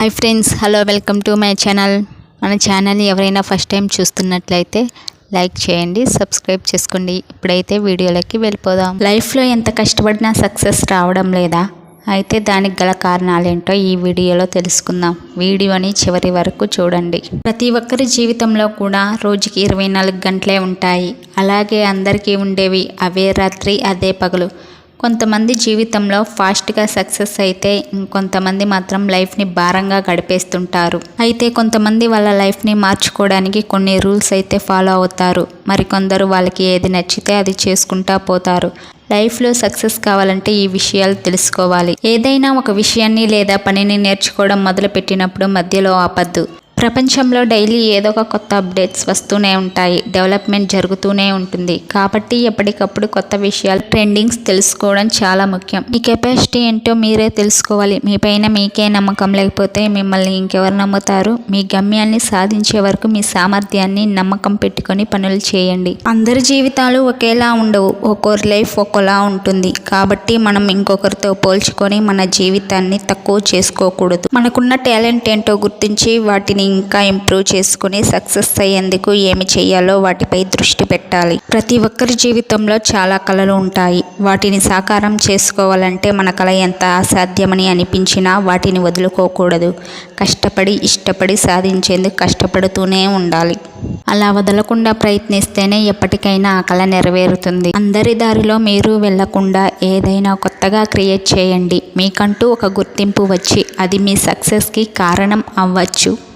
Hi friends hello welcome to my channel మన ఛానల్ని ఎవరైనా ఫస్ట్ టైం చూస్తున్నట్లయితే లైక్ చేయండి సబ్స్క్రైబ్ చేసుకోండి. ఇప్పుడైతే వీడియోలోకి వెళ్ళిపోదాం. లైఫ్లో ఎంత కష్టపడినా సక్సెస్ రావడం లేదా? అయితే దానికి గల కారణాలేంటో ఈ వీడియోలో తెలుసుకుందాం. వీడియోని చివరి వరకు చూడండి. ప్రతి ఒక్కరి జీవితంలో కూడా రోజుకి ఇరవై నాలుగు గంటలే ఉంటాయి. అలాగే అందరికీ ఉండేవి అవే రాత్రి అదే పగలు. కొంతమంది జీవితంలో ఫాస్ట్గా సక్సెస్ అయితే ఇంకొంతమంది మాత్రం లైఫ్ని భారంగా గడిపేస్తుంటారు. అయితే కొంతమంది వాళ్ళ లైఫ్ని మార్చుకోవడానికి కొన్ని రూల్స్ అయితే ఫాలో అవుతారు. మరికొందరు వాళ్ళకి ఏది నచ్చితే అది చేసుకుంటా పోతారు. లైఫ్లో సక్సెస్ కావాలంటే ఈ విషయాలు తెలుసుకోవాలి. ఏదైనా ఒక విషయాన్ని లేదా పనిని నేర్చుకోవడం మొదలుపెట్టినప్పుడు మధ్యలో ఆపద్దు. ప్రపంచంలో డైలీ ఏదో ఒక కొత్త అప్డేట్స్ వస్తూనే ఉంటాయి డెవలప్మెంట్ జరుగుతూనే ఉంటుంది. కాబట్టి ఎప్పటికప్పుడు కొత్త విషయాలు ట్రెండింగ్స్ తెలుసుకోవడం చాలా ముఖ్యం. మీ కెపాసిటీ ఏంటో మీరే తెలుసుకోవాలి. మీ పైన మీకే నమ్మకం లేకపోతే మిమ్మల్ని ఇంకెవరు నమ్ముతారు? మీ గమ్యాన్ని సాధించే వరకు మీ సామర్థ్యాన్ని నమ్మకం పెట్టుకొని పనులు చేయండి. అందరి జీవితాలు ఒకేలా ఉండవు. ఒక్కొరి లైఫ్ ఒక్కోలా ఉంటుంది. కాబట్టి మనం ఇంకొకరితో పోల్చుకొని మన జీవితాన్ని తక్కువ చేసుకోకూడదు. మనకున్న టాలెంట్ ఏంటో గుర్తించి వాటిని ఇంకా ఇంప్రూవ్ చేసుకుని సక్సెస్ అయ్యేందుకు ఏమి చేయాలో వాటిపై దృష్టి పెట్టాలి. ప్రతి ఒక్కరి జీవితంలో చాలా కళలు ఉంటాయి. వాటిని సాకారం చేసుకోవాలంటే మన కళ ఎంత అసాధ్యమని అనిపించినా వాటిని వదులుకోకూడదు. కష్టపడి ఇష్టపడి సాధించేందుకు కష్టపడుతూనే ఉండాలి. అలా వదలకుండా ప్రయత్నిస్తేనే ఎప్పటికైనా ఆ కళ నెరవేరుతుంది. అందరి దారిలో మీరు వెళ్ళకుండా ఏదైనా కొత్తగా క్రియేట్ చేయండి. మీకంటూ ఒక గుర్తింపు వచ్చి అది మీ సక్సెస్కి కారణం అవ్వచ్చు.